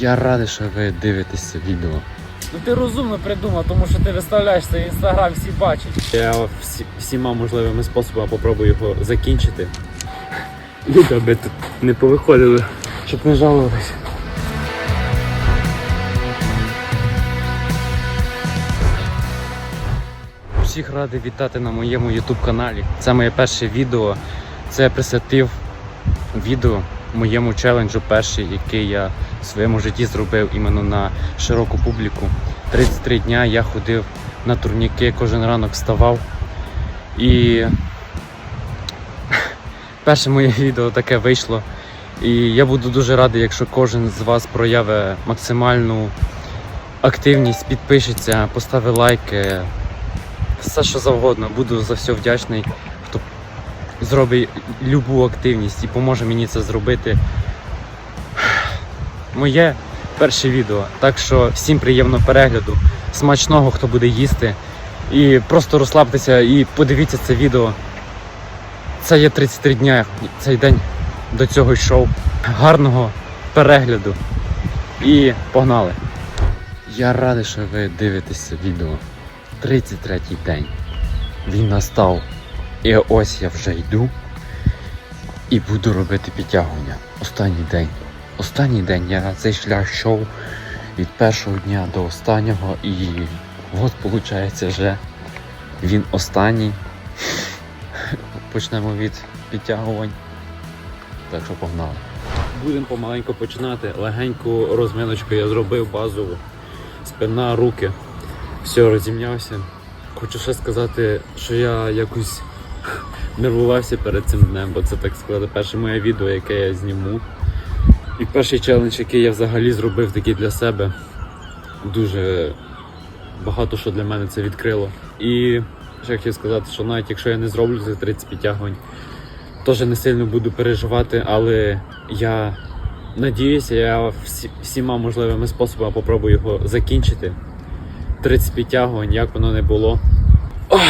Я радий, що ви дивитеся відео. Ну ти розумно придумав, тому що ти виставляєш цей інстаграм, всі бачать. Я всі, всіма можливими способами попробую його закінчити. Люди аби тут не повиходили, щоб не жалувалися. Всіх радий вітати на моєму YouTube каналі. Це моє перше відео. Це присвятив відео моєму челенджу перший, який я в своєму житті зробив іменно на широку публіку. 33 дня я ходив на турніки, кожен ранок вставав. І перше моє відео таке вийшло. І я буду дуже радий, якщо кожен з вас проявить максимальну активність, підпишеться, поставить лайки, все що завгодно. Буду за все вдячний, зробить любу активність і поможе мені це зробити. Моє перше відео. Так що всім приємного перегляду, смачного, хто буде їсти. І просто розслабтеся і подивіться це відео. Це є 33 дня, цей день до цього йшов. Гарного перегляду. І погнали! Я радий, що ви дивитеся відео. 33-й день. Він настав. І ось я вже йду і буду робити підтягування. Останній день. Останній день я цей шлях йшов від першого дня до останнього і от виходить вже він останній. Почнемо від підтягувань. Так що погнали. Будемо помаленьку починати. Легеньку розминочку я зробив базову. Спина, руки. Все, розімнявся. Хочу ще сказати, що я якось нервувався перед цим днем, бо це так сказати перше моє відео, яке я зніму. І перший челендж, який я взагалі зробив такий для себе. Дуже багато що для мене це відкрило. І ще хотів сказати, що навіть якщо я не зроблю за 30 підтягувань, теж не сильно буду переживати, але я надіюся, я всі, всіма можливими способами попробую його закінчити. 30 підтягувань, як воно не було. Ох,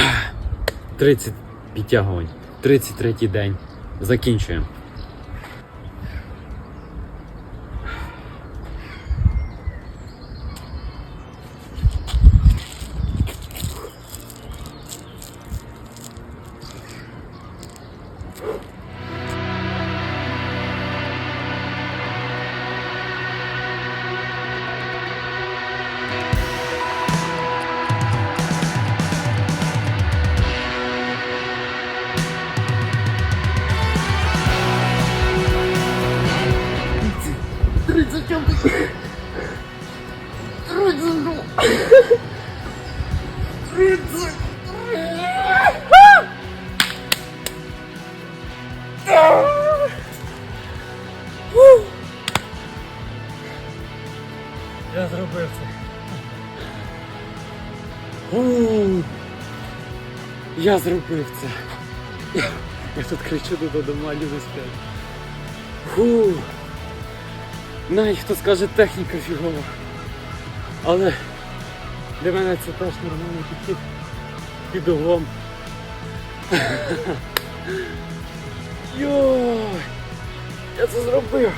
30 підтягувань. 33 день. Закінчуємо. Я зробив це. У, Я зробив це. Я, тут кричу до дома, люди сплять. Фу. Навіть хто скаже техніка фігова. Але для мене це теж нормальний підхід під углом. Йой! Я це зробив!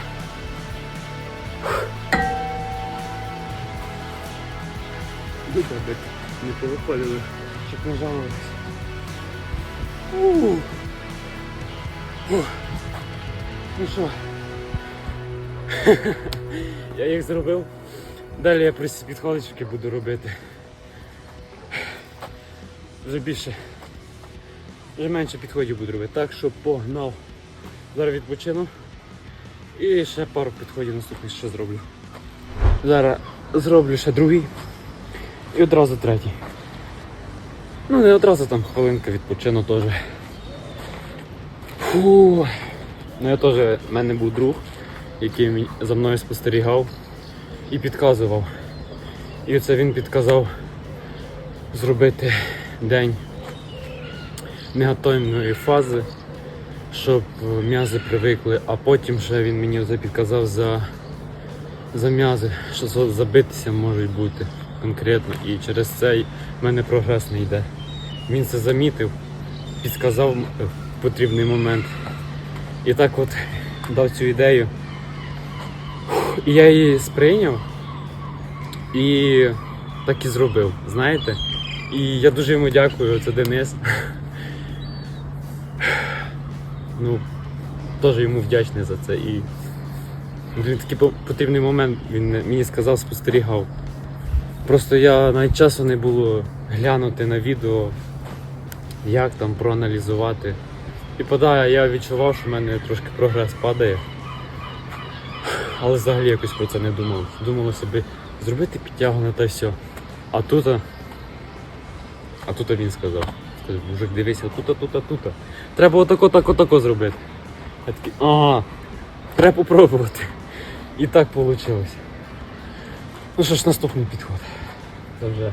Люди аби не повиходили, щоб не. Ух. Ну що? я їх зробив. Далі я просто підходочки буду робити. Вже більше. Вже менше підходів буду робити. Так що погнав. Зараз відпочину. І ще пару підходів наступних ще зроблю. Зараз зроблю ще другий. І одразу третій. Ну не одразу там хвилинка відпочину теж. Фу. Ну я теж, в мене був друг, який за мною спостерігав і підказував. І оце він підказав зробити день негативної фази, щоб м'язи привикли, а потім ще він мені вже підказав за, за м'язи, що забитися можуть бути конкретно. І через це в мене прогрес не йде. Він це замітив, підказав в потрібний момент. І так от дав цю ідею. І я її сприйняв і так і зробив, знаєте? І я дуже йому дякую, це Денис. Ну, теж йому вдячний за це. І він такий потрібний момент він мені сказав, спостерігав. Просто я навіть часу не було глянути на відео, як там проаналізувати. І да, я відчував, що в мене трошки прогрес падає. Але взагалі якось про це не думав. Думало собі зробити підтягу на те все. А тут. А тут він сказав. Мужик, дивися, тут, тут, тут. Треба отако, так, отако зробити. Я такий, ага, треба попробувати. І так вийшло. Ну що ж, наступний підход. Це вже.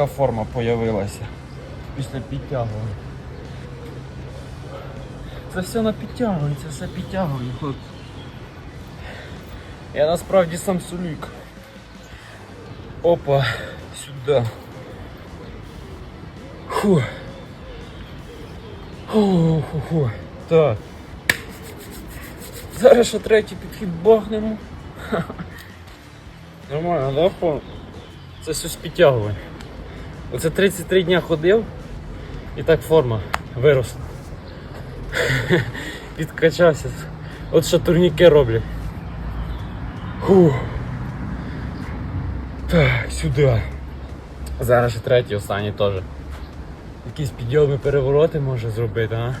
Яка форма появилася після підтягування? Це все на підтягування, це все підтягування, хлопці. Я насправді сам сулік. Опа, сюди. Фу. Фу, фу, фу. Так. Зараз ще третій підхід бахнемо. Нормально, да? Це все з підтягування. Оце 33 дня ходив і так форма виросла. Підкачався. От що турніки роблять. Фух. Так, сюди. Зараз ще третій, останній теж. Якісь підйоми перевороти може зробити, а?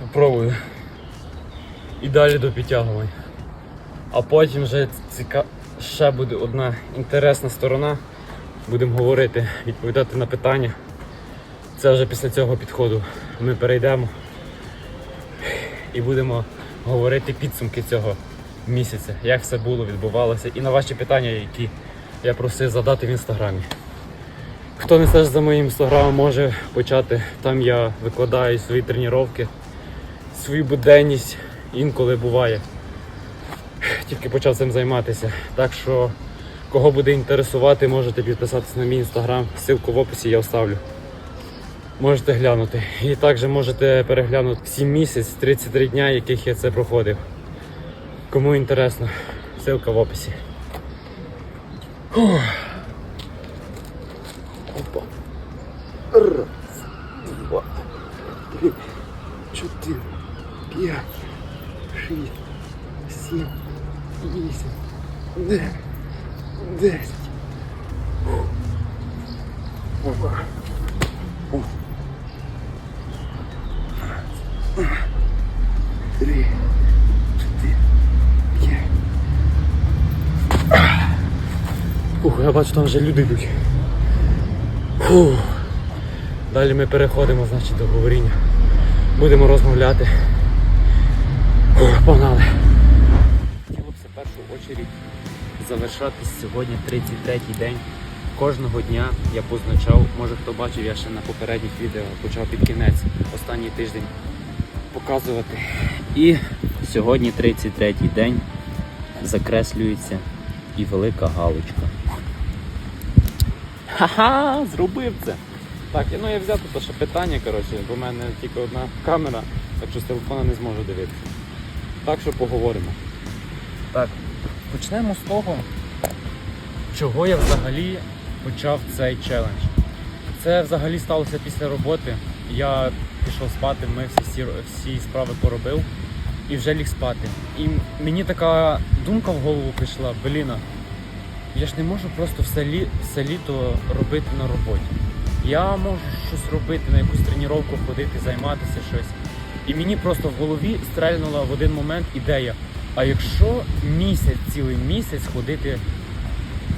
Попробую. І далі до підтягувань. А потім вже ціка... ще буде одна інтересна сторона. Будемо говорити, відповідати на питання. Це вже після цього підходу ми перейдемо і будемо говорити підсумки цього місяця, як все було, відбувалося, і на ваші питання, які я просив задати в інстаграмі. Хто не стежить за моїм інстаграмом, може почати. Там я викладаю свої тренування, свою буденність, інколи буває. Тільки почав цим займатися. Так що, кого буде інтересувати, можете підписатися на мій інстаграм. Ссылку в описі я оставлю. Можете глянути. І також можете переглянути 7 місяць, 33 дня, яких я це проходив. Кому інтересно, ссылка в описі. Фух. Я бачу, там вже люди йдуть. Фух. Далі ми переходимо, значить, до говоріння. Будемо розмовляти. Фух, погнали. Хотілося в першу очередь завершати сьогодні 33-й день. Кожного дня я позначав, може хто бачив, я ще на попередніх відео почав під кінець останній тиждень показувати. І сьогодні 33-й день закреслюється і велика галочка. Ха-ха, зробив це. Так, ну я взяв тут ще питання, коротше, бо в мене тільки одна камера, так що з телефона не зможу дивитися. Так що поговоримо. Так, почнемо з того, чого я взагалі почав цей челендж. Це взагалі сталося після роботи. Я пішов спати, ми всі, всі справи поробив і вже ліг спати. І мені така думка в голову прийшла, бліна, я ж не можу просто все, лі, все літо робити на роботі. Я можу щось робити, на якусь тренування ходити, займатися щось. І мені просто в голові стрельнула в один момент ідея. А якщо місяць, цілий місяць ходити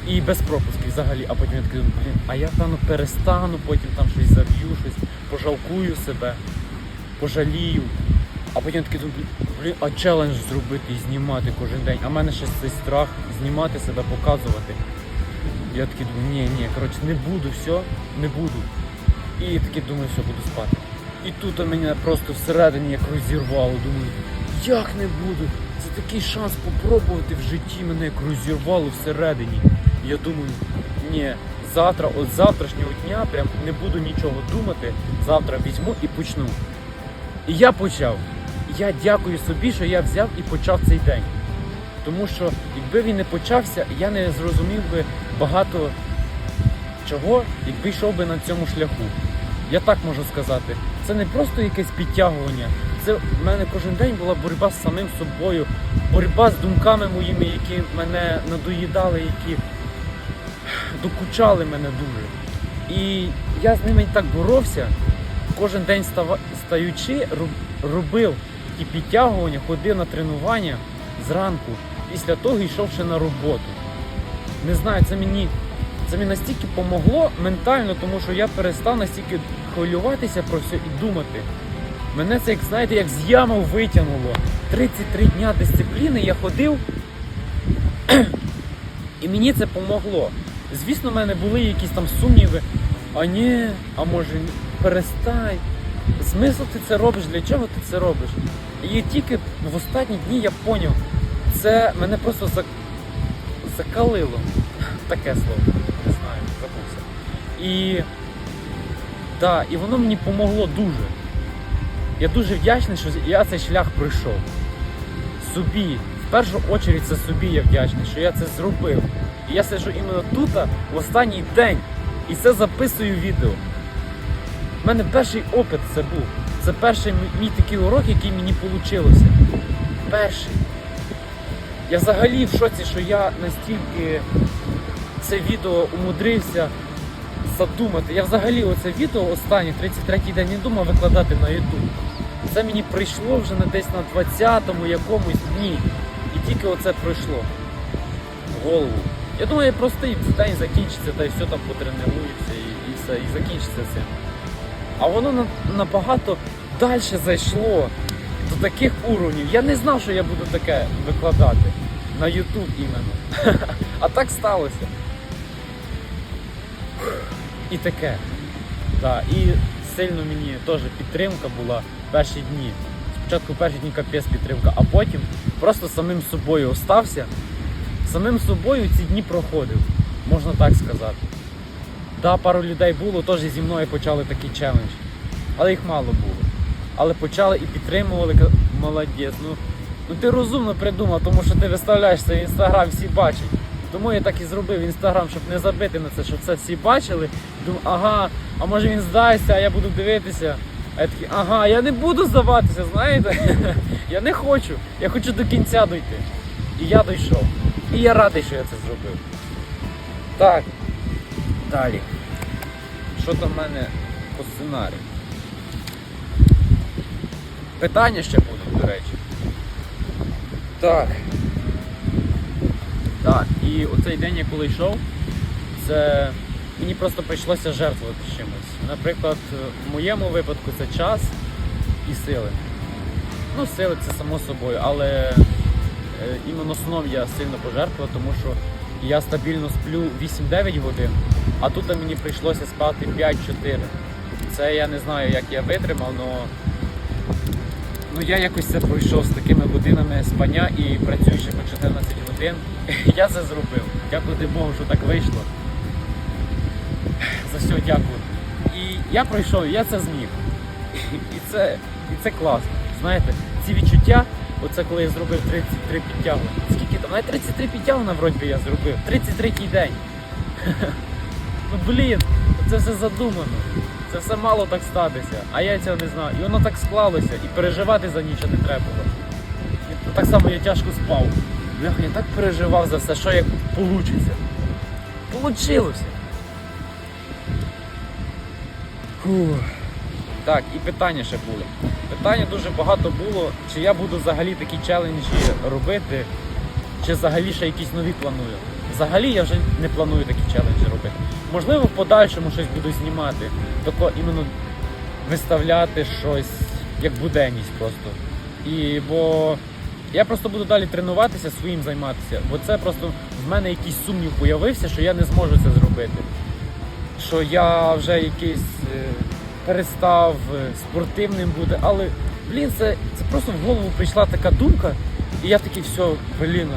і без пропусків взагалі, а потім я такий думаю, блін, а я певно перестану, потім там щось заб'ю, щось пожалкую себе, пожалію. А потім такий думаю, блін, а челендж зробити і знімати кожен день. А в мене ще цей страх знімати себе, показувати. Я такий думаю, ні, ні, коротше, не буду, все, не буду. І такий думаю, все, буду спати. І тут мене просто всередині як розірвало. Думаю, як не буду? Це такий шанс попробувати в житті мене як розірвало всередині. Я думаю, ні, завтра, от завтрашнього дня прям не буду нічого думати. Завтра візьму і почну. І я почав. Я дякую собі, що я взяв і почав цей день. Тому що якби він не почався, я не зрозумів би багато чого, якби йшов би на цьому шляху. Я так можу сказати. Це не просто якесь підтягування. Це в мене кожен день була боротьба з самим собою, боротьба з думками моїми, які мене надоїдали, які докучали мене дуже. І я з ними так боровся, кожен день стаючи, робив ті підтягування, ходив на тренування зранку, після того йшов ще на роботу. Не знаю, це мені, це мені настільки помогло ментально, тому що я перестав настільки хвилюватися про все і думати. Мене це, як знаєте, як з ями витягнуло. 33 дня дисципліни я ходив, і мені це помогло. Звісно, в мене були якісь там сумніви. А ні, а може перестань. Смисл ти це робиш? Для чого ти це робиш? І тільки в останні дні я поняв, це мене просто зак... закалило. Таке слово. Не знаю, забувся. І так, і воно мені помогло дуже. Я дуже вдячний, що я цей шлях пройшов. Собі, в першу очередь, це собі я вдячний, що я це зробив. І я сиджу іменно тут, в останній день, і це записую відео. У мене перший опит це був. Це перший мій- такий урок, який мені вийшло. Перший. Я взагалі в шоці, що я настільки це відео умудрився задумати. Я взагалі оце відео останнє, 33-й день, не думав викладати на YouTube. Це мені прийшло вже на десь на 20-му якомусь дні. І тільки оце пройшло в голову. Я думаю, я простий день закінчиться, та й все там потренуюся і, і все, і закінчиться цим. А воно набагато далі зайшло до таких уровнів. Я не знав, що я буду таке викладати на YouTube іменно. А так сталося. І таке. Да. І сильно мені теж підтримка була перші дні. Спочатку перші дні капець підтримка, а потім просто самим собою остався. Самим собою ці дні проходив, можна так сказати. Да, пару людей було, теж зі мною почали такий челендж. Але їх мало було. Але почали і підтримували, ка- молодець. Ну, ну ти розумно придумав, тому що ти виставляєш це в інстаграм, всі бачать. Тому я так і зробив інстаграм, щоб не забити на це, щоб це всі бачили. Думаю, ага, а може він здається, а я буду дивитися. А я такий, ага, я не буду здаватися, знаєте? я не хочу. Я хочу до кінця дойти. І я дійшов. І я радий, що я це зробив. Так. Далі. Що там в мене по сценарію? Питання ще будуть, до речі. Так. Так, і оцей день, я коли йшов, це мені просто прийшлося жертвувати чимось. Наприклад, в моєму випадку це час і сили. Ну, сили це само собою, але е, іменно сном я сильно пожертвував, тому що я стабільно сплю 8-9 годин, а тут мені прийшлося спати 5-4. Це я не знаю, як я витримав, але ну, я якось це пройшов з такими годинами спання і працюючи по 14 годин. Я це зробив. Дякувати Богу, що так вийшло. За все дякую. І я пройшов, я це зміг. І це, і це класно. Знаєте, ці відчуття, оце коли я зробив 33 підтягування. Скільки там? Навіть 33 підтягування вроді я зробив. 33-й день. Ну блін, це все задумано. Це все мало так статися, а я цього не знаю. І воно так склалося, і переживати за нічого не треба було. Так само я тяжко спав. Бляха, я так переживав за все, що як вийде. Получилося. Фух. Так, і питання ще були. Питання дуже багато було, чи я буду взагалі такі челенджі робити, чи взагалі ще якісь нові планую. Взагалі я вже не планую челенджі робити. Можливо, в подальшому щось буду знімати, тако іменно виставляти щось як буденність просто. І бо Я просто буду далі тренуватися, своїм займатися, бо це просто в мене якийсь сумнів появився, що я не зможу це зробити. Що я вже якийсь е, перестав е, спортивним бути. Але, блін, це, це просто в голову прийшла така думка, і я такий, все, блін,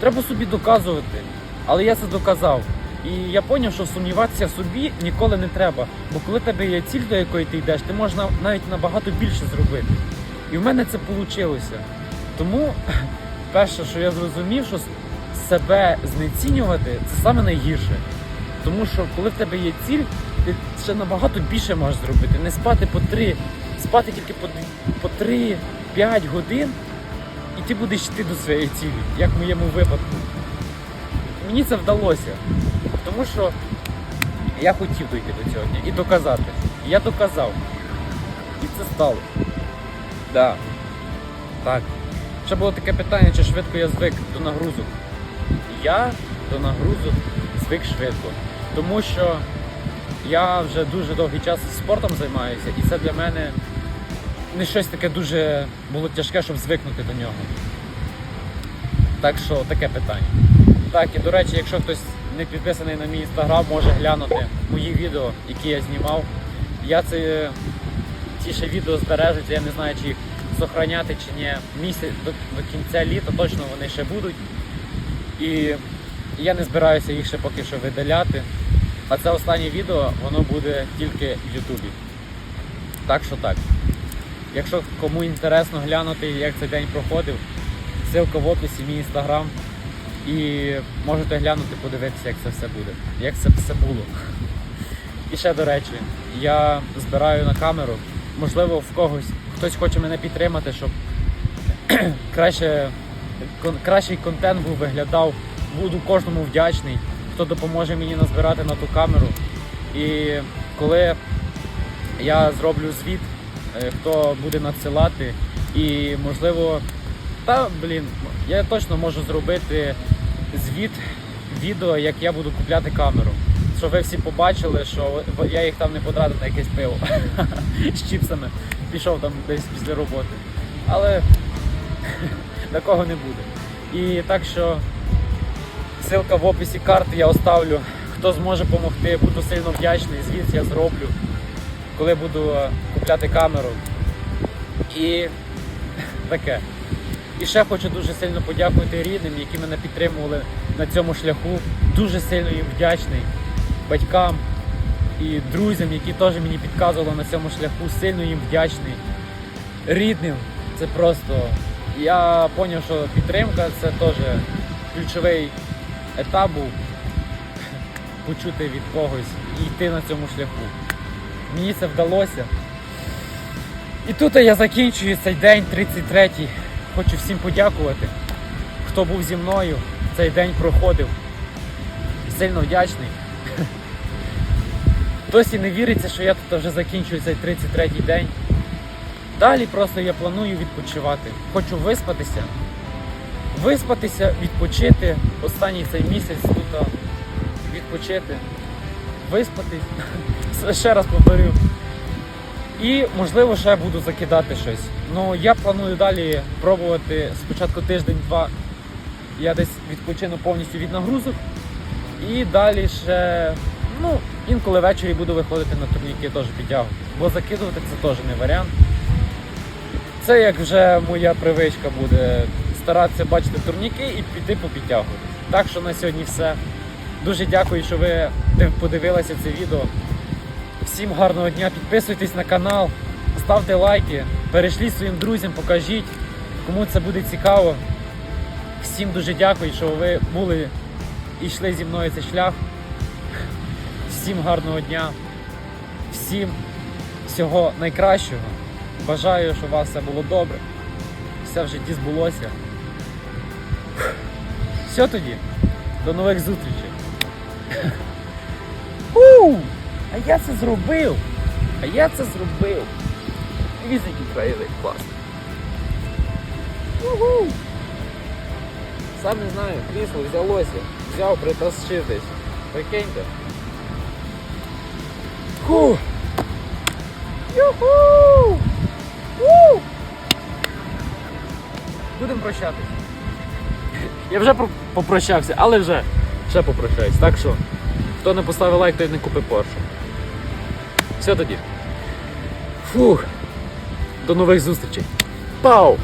треба собі доказувати. Але я це доказав. І я зрозумів, що сумніватися собі ніколи не треба. Бо коли тебе є ціль, до якої ти йдеш, ти можеш навіть набагато більше зробити. І в мене це вийшло. Тому перше, що я зрозумів, що себе знецінювати це саме найгірше. Тому що коли в тебе є ціль, ти ще набагато більше можеш зробити. Не спати по три, спати тільки по, по 3-5 годин, і ти будеш йти до своєї цілі, як в моєму випадку. Мені це вдалося. Тому що я хотів дойти до цього дня і доказати. І я доказав. І це стало. Да. Так. Ще було таке питання, чи швидко я звик до нагрузок. Я до нагрузок звик швидко. Тому що я вже дуже довгий час спортом займаюся, і це для мене не щось таке дуже було тяжке, щоб звикнути до нього. Так що таке питання. Так, і до речі, якщо хтось не підписаний на мій інстаграм, може глянути мої відео, які я знімав. Я це ті ще відео збережуться, я не знаю, чи їх зберігати чи ні. Місяць до, до кінця літа точно вони ще будуть. І я не збираюся їх ще поки що видаляти. А це останнє відео, воно буде тільки в Ютубі. Так що так. Якщо кому інтересно глянути, як цей день проходив, ссылка в описі, мій інстаграм. І можете глянути, подивитися, як це все буде, як це все було. І ще до речі, я збираю на камеру. Можливо, в когось хтось хоче мене підтримати, щоб краще, кон- кращий контент був виглядав. Буду кожному вдячний, хто допоможе мені назбирати на ту камеру. І коли я зроблю звіт, е, хто буде надсилати, і можливо, та блін, я точно можу зробити звіт відео, як я буду купляти камеру. Щоб ви всі побачили, що я їх там не потратив на якесь пиво з чіпсами. Пішов там десь після роботи. Але такого не буде. І так що ссылка в описі карти я оставлю. Хто зможе допомогти, буду сильно вдячний. Звіт я зроблю, коли буду е, купляти камеру. І таке. І ще хочу дуже сильно подякувати рідним, які мене підтримували на цьому шляху. Дуже сильно їм вдячний. Батькам і друзям, які теж мені підказували на цьому шляху, сильно їм вдячний. Рідним це просто. Я зрозумів, що підтримка це теж ключовий етап був почути від когось і йти на цьому шляху. Мені це вдалося. І тут я закінчую цей день 33-й. Хочу всім подякувати, хто був зі мною, цей день проходив. Сильно вдячний. Досі не віриться, що я тут вже закінчую цей 33-й день. Далі просто я планую відпочивати. Хочу виспатися. Виспатися, відпочити. Останній цей місяць тут відпочити. Виспатись. Ще раз повторю. І можливо ще буду закидати щось. Ну я планую далі пробувати спочатку тиждень-два. Я десь відпочину повністю від нагрузок. І далі ще, ну, інколи ввечері буду виходити на турніки теж підтягувати. Бо закидувати це теж не варіант. Це як вже моя привичка буде старатися бачити турніки і піти попідтягувати. Так що на сьогодні все. Дуже дякую, що ви подивилися це відео. Всім гарного дня, підписуйтесь на канал, ставте лайки, перейшліть своїм друзям, покажіть, кому це буде цікаво. Всім дуже дякую, що ви були і йшли зі мною цей шлях. Всім гарного дня, всім всього найкращого. Бажаю, щоб у вас все було добре. Все в житті збулося. Все тоді. До нових зустрічей. А я це зробив! А я це зробив! Дивіться, який краєвид класний. Уху! Сам не знаю, крісло взялося. Взяв, притащив. Прикиньте. Фу! Юху! У! Будемо прощатися. Я вже про- попрощався, але вже ще попрощаюсь. Так що, хто не поставив лайк, той не купив Порше. Все тоді. Фух. До нових зустрічей. Пау!